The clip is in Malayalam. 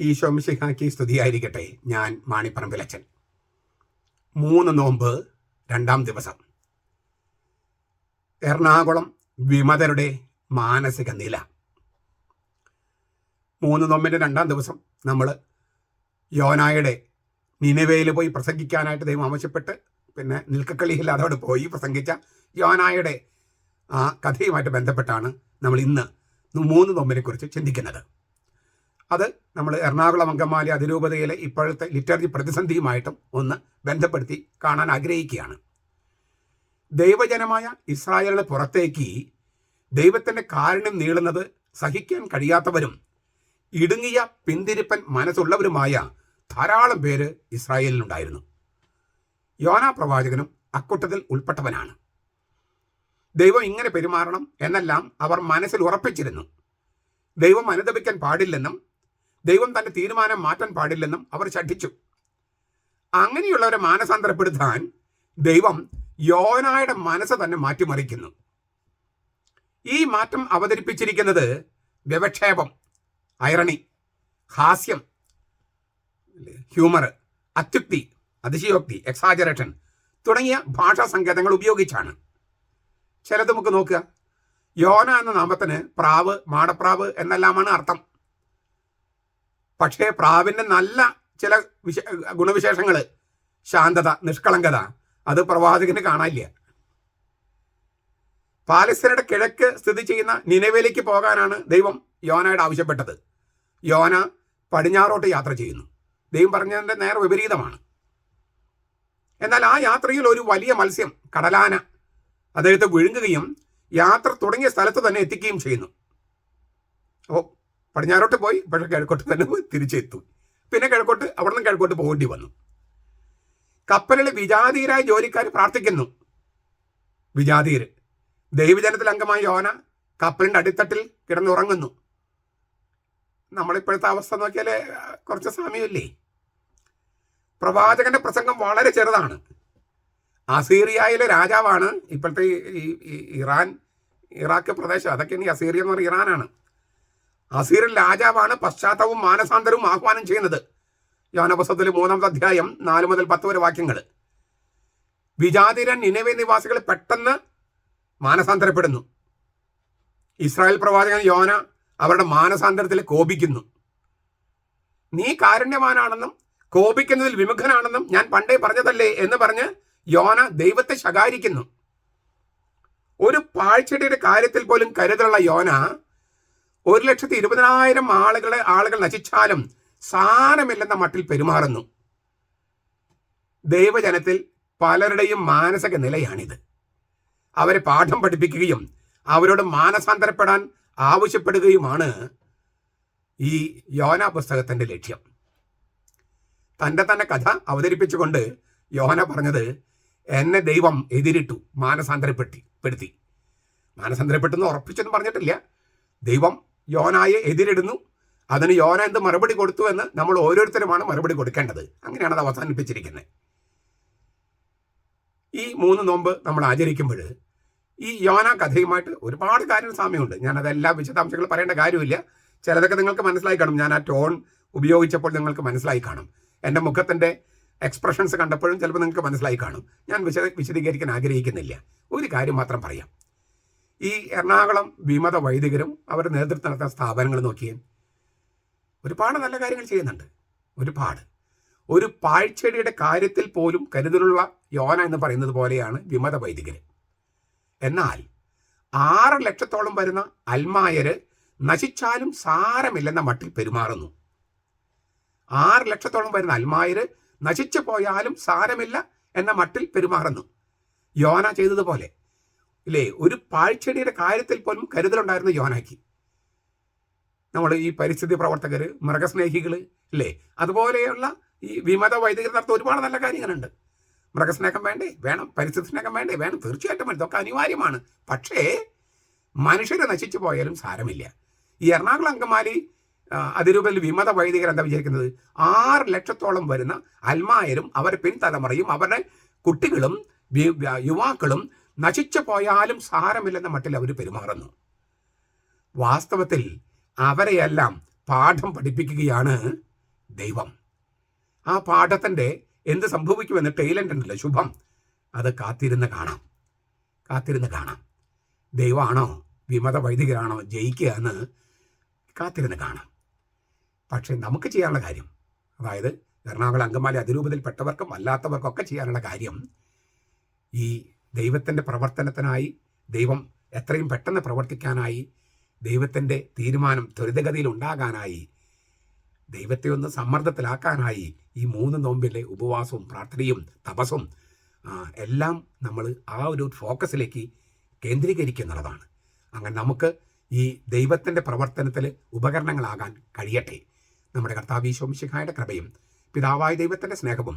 ഈശോ മിശിഹാക്കി സ്തുതിയായിരിക്കട്ടെ. ഞാൻ മാണിപ്പറമ്പിലച്ചൻ മൂന്ന് നോമ്പ് രണ്ടാം ദിവസം. എറണാകുളം വിമതരുടെ മാനസിക നില. മൂന്ന് നോമ്പിന്റെ രണ്ടാം ദിവസം നമ്മൾ യോനായുടെ നിലവയിൽ പോയി പ്രസംഗിക്കാനായിട്ട് ദൈവം ആവശ്യപ്പെട്ട് പിന്നെ നിൽക്കക്കളിയില്ലാതെ പോയി പ്രസംഗിച്ച യോനായുടെ ആ കഥയുമായിട്ട് ബന്ധപ്പെട്ടാണ് നമ്മൾ ഇന്ന് മൂന്ന് നോമ്പിനെ കുറിച്ച് ചിന്തിക്കുന്നത്. അത് നമ്മൾ എറണാകുളം അങ്കമാലി അതിരൂപതയിലെ ഇപ്പോഴത്തെ ലിറ്റററി പ്രതിസന്ധിയുമായിട്ടും ഒന്ന് ബന്ധപ്പെടുത്തി കാണാൻ ആഗ്രഹിക്കുകയാണ്. ദൈവജനമായ ഇസ്രായേലിന് പുറത്തേക്ക് ദൈവത്തിന്റെ കാരണം നീളുന്നത് സഹിക്കാൻ കഴിയാത്തവരും ഇടുങ്ങിയ പിന്തിരിപ്പൻ മനസ്സുള്ളവരുമായ ധാരാളം പേര് ഇസ്രായേലിനുണ്ടായിരുന്നു യോനാ പ്രവാചകനും അക്കൂട്ടത്തിൽ ഉൾപ്പെട്ടവനാണ്. ദൈവം ഇങ്ങനെ പെരുമാറണം എന്നെല്ലാം അവർ മനസ്സിൽ ഉറപ്പിച്ചിരുന്നു. ദൈവം അനുദപിക്കാൻ പാടില്ലെന്നും ദൈവം തന്റെ തീരുമാനം മാറ്റാൻ പാടില്ലെന്നും അവർ ശഠിച്ചു. അങ്ങനെയുള്ളവരെ മാനസാന്തരപ്പെടുത്താൻ ദൈവം യോനായുടെ മനസ്സ് തന്നെ മാറ്റിമറിക്കുന്നു. ഈ മാറ്റം അവതരിപ്പിച്ചിരിക്കുന്നത് വ്യവക്ഷേപം ഐറണി ഹാസ്യം ഹ്യൂമർ അത്യുക്തി അതിശയോക്തി എക്സാജറേഷൻ തുടങ്ങിയ ഭാഷാ സങ്കേതങ്ങൾ ഉപയോഗിച്ചാണ്. ചിലത് നമുക്ക് നോക്കുക. യോന എന്ന നാമത്തിന് പ്രാവ് മാടപ്രാവ് എന്നെല്ലാമാണ് അർത്ഥം. പക്ഷേ പ്രാവിന്റെ നല്ല ചില വിശ ഗുണവിശേഷങ്ങൾ ശാന്തത നിഷ്കളങ്കത. അത് പ്രവാചകന് കാണാനില്ല. പാലസ്തീനയുടെ കിഴക്ക് സ്ഥിതി ചെയ്യുന്ന നിലവിലേക്ക് പോകാനാണ് ദൈവം യോനയുടെ ആവശ്യപ്പെട്ടത്. യോന പടിഞ്ഞാറോട്ട് യാത്ര ചെയ്യുന്നു. ദൈവം പറഞ്ഞതിന്റെ നേർ വിപരീതമാണ്. എന്നാൽ ആ യാത്രയിൽ ഒരു വലിയ മത്സ്യം കടലാന അദ്ദേഹത്തെ വിഴുങ്ങുകയും യാത്ര തുടങ്ങിയ സ്ഥലത്ത് തന്നെ എത്തിക്കുകയും ചെയ്യുന്നു. അപ്പോൾ പടിഞ്ഞാറോട്ട് പോയി പക്ഷെ കിഴക്കോട്ട് തന്നെ പോയി തിരിച്ചെത്തു പിന്നെ കിഴക്കോട്ട് അവിടെ നിന്ന് കിഴക്കോട്ട് പോകേണ്ടി വന്നു. കപ്പലിൽ വിജാതീയരായ ജോലിക്കാർ പ്രാർത്ഥിക്കുന്നു. വിജാതീർ ദൈവജനത്തിൽ അംഗമായ യോന കപ്പലിന്റെ അടിത്തട്ടിൽ കിടന്നുറങ്ങുന്നു. നമ്മളിപ്പോഴത്തെ അവസ്ഥ നോക്കിയാൽ കുറച്ച് സമയമില്ലേ? പ്രവാചകന്റെ പ്രസംഗം വളരെ ചെറുതാണ്. അസീറിയയിലെ രാജാവാണ് ഇപ്പോഴത്തെ ഈ ഇറാൻ ഇറാഖ് പ്രദേശം. അതൊക്കെ ഇനി അസീറിയ എന്ന് പറഞ്ഞാൽ ഇറാനാണ്. അസീറിൽ രാജാവാണ് പശ്ചാത്തലവും മാനസാന്തരവും ആഹ്വാനം ചെയ്യുന്നത്. യോനപുസ്തകത്തിൽ മൂന്നാമത്തെ അധ്യായം നാല് മുതൽ പത്ത് വരെ വാക്യങ്ങൾ വിജാതിരൻ നിലവേ നിവാസികൾ പെട്ടെന്ന് മാനസാന്തരപ്പെടുന്നു. ഇസ്രായേൽ പ്രവാചകൻ യോന അവരുടെ മാനസാന്തരത്തിൽ കോപിക്കുന്നു. നീ കാരുണ്യവാനാണെന്നും കോപിക്കുന്നതിൽ വിമുഖനാണെന്നും ഞാൻ പണ്ടേ പറഞ്ഞതല്ലേ എന്ന് പറഞ്ഞ് യോന ദൈവത്തെ ശകാരിക്കുന്നു. ഒരു പാഴ്ചെടിയുടെ കാര്യത്തിൽ പോലും കരുതലുള്ള യോന ഒരു ലക്ഷത്തി ഇരുപതിനായിരം ആളുകളെ ആളുകൾ നശിച്ചാലും സാരമില്ലെന്ന മട്ടിൽ പെരുമാറുന്നു. ദൈവജനത്തിൽ പലരുടെയും മാനസിക നിലയാണിത്. അവരെ പാഠം പഠിപ്പിക്കുകയും അവരോട് മാനസാന്തരപ്പെടാൻ ആവശ്യപ്പെടുകയുമാണ് ഈ യോന പുസ്തകത്തിന്റെ ലക്ഷ്യം. തന്റെ തന്നെ കഥ അവതരിപ്പിച്ചുകൊണ്ട് യോന പറഞ്ഞത് എന്നെ ദൈവം എതിരിട്ടു മാനസാന്തരപ്പെട്ടി പെടുത്തി. മാനസാന്തരപ്പെട്ടെന്ന് ഉറപ്പിച്ചെന്ന് പറഞ്ഞിട്ടില്ല. ദൈവം യോനായെ എതിരിടുന്നു. അതിന് യോന എന്ത് മറുപടി കൊടുത്തു എന്ന് നമ്മൾ ഓരോരുത്തരുമാണ് മറുപടി കൊടുക്കേണ്ടത്. അങ്ങനെയാണ് അത് അവസാനിപ്പിച്ചിരിക്കുന്നത്. ഈ മൂന്ന് നോമ്പ് നമ്മൾ ആചരിക്കുമ്പോൾ ഈ യോന കഥയുമായിട്ട് ഒരുപാട് കാര്യങ്ങൾ സാമ്യമുണ്ട്. ഞാൻ അതെല്ലാ വിശദാംശങ്ങൾ പറയേണ്ട കാര്യമില്ല. ചിലതൊക്കെ നിങ്ങൾക്ക് മനസ്സിലായി കാണും. ഞാൻ ആ ടോൺ ഉപയോഗിച്ചപ്പോൾ നിങ്ങൾക്ക് മനസ്സിലായി കാണും. എന്റെ മുഖത്തിന്റെ എക്സ്പ്രഷൻസ് കണ്ടപ്പോഴും ചിലപ്പോൾ നിങ്ങൾക്ക് മനസ്സിലായി കാണും. ഞാൻ വിശദ വിശദീകരിക്കാൻ ആഗ്രഹിക്കുന്നില്ല. ഒരു കാര്യം മാത്രം പറയാം. ഈ എറണാകുളം വിമത വൈദികരും അവരുടെ നേതൃത്വം നടത്തുന്ന സ്ഥാപനങ്ങൾ നോക്കിയേ ഒരുപാട് നല്ല കാര്യങ്ങൾ ചെയ്യുന്നുണ്ട്. ഒരുപാട്. ഒരു പാഴ്ചെടിയുടെ കാര്യത്തിൽ പോലും കരുതലുള്ള യോന എന്ന് പറയുന്നത് പോലെയാണ് വിമത വൈദികർ എന്നാൽ ആറ് ലക്ഷത്തോളം വരുന്ന അൽമായര് നശിച്ചാലും സാരമില്ലെന്ന മട്ടിൽ പെരുമാറുന്നു. ആറ് ലക്ഷത്തോളം വരുന്ന അൽമായര് നശിച്ചു പോയാലും സാരമില്ല എന്ന മട്ടിൽ പെരുമാറുന്നു. യോന ചെയ്തതുപോലെ ഇല്ലേ? ഒരു പാഴ്ചെടിയുടെ കാര്യത്തിൽ പോലും കരുതലുണ്ടായിരുന്ന യോനാക്കി. നമ്മൾ ഈ പരിസ്ഥിതി പ്രവർത്തകർ മൃഗസ്നേഹികൾ ഇല്ലേ? അതുപോലെയുള്ള ഈ വിമത വൈദികർ നടത്തുന്ന ഒരുപാട് നല്ല കാര്യങ്ങളുണ്ട്. മൃഗസ്നേഹം വേണ്ടേ? വേണം. പരിസ്ഥിതി സ്നേഹം വേണ്ടേ? വേണം. തീർച്ചയായിട്ടും ഇതൊക്കെ അനിവാര്യമാണ്. പക്ഷേ മനുഷ്യരെ നശിച്ചു പോയാലും സാരമില്ല. ഈ എറണാകുളം അങ്കമാലി അതിരൂപയിൽ വിമത വൈദികർ എന്താ വിചാരിക്കുന്നത്? ആറ് ലക്ഷത്തോളം വരുന്ന അൽമായരും അവരുടെ പിൻതലമുറയും അവരുടെ കുട്ടികളും യുവാക്കളും നശിച്ചു പോയാലും സാരമില്ലെന്ന മട്ടിൽ അവർ പെരുമാറുന്നു. വാസ്തവത്തിൽ അവരെയെല്ലാം പാഠം പഠിപ്പിക്കുകയാണ് ദൈവം. ആ പാഠത്തിന്റെ എന്ത് സംഭവിക്കുമെന്ന് ടൈലന്റ് ശുഭം. അത് കാത്തിരുന്ന് കാണാം. കാത്തിരുന്ന് കാണാം. ദൈവമാണോ വിമത വൈദികരാണോ ജയിക്കുക എന്ന് കാത്തിരുന്ന് കാണാം. പക്ഷേ നമുക്ക് ചെയ്യാനുള്ള കാര്യം അതായത് എറണാകുളം അങ്കമാലി അതിരൂപതയിൽപ്പെട്ടവർക്കും അല്ലാത്തവർക്കൊക്കെ ചെയ്യാനുള്ള കാര്യം ഈ ദൈവത്തിന്റെ പ്രവർത്തനത്തിനായി ദൈവം എത്രയും പെട്ടെന്ന് പ്രവർത്തിക്കാനായി ദൈവത്തിന്റെ തീരുമാനം ത്വരിതഗതിയിൽ ഉണ്ടാകാനായി ദൈവത്തെ ഒന്ന് സമ്മർദ്ദത്തിലാക്കാനായി ഈ മൂന്ന് നോമ്പിലെ ഉപവാസവും പ്രാർത്ഥനയും തപസ്സും എല്ലാം നമ്മൾ ആ ഒരു ഫോക്കസിലേക്ക് കേന്ദ്രീകരിക്കുന്നുള്ളതാണ് അങ്ങനെ നമുക്ക് ഈ ദൈവത്തിന്റെ പ്രവർത്തനത്തിൽ ഉപകരണങ്ങളാകാൻ കഴിയട്ടെ. നമ്മുടെ കർത്താവീശോംശിഖായുടെ കൃപയും പിതാവായ ദൈവത്തിന്റെ സ്നേഹവും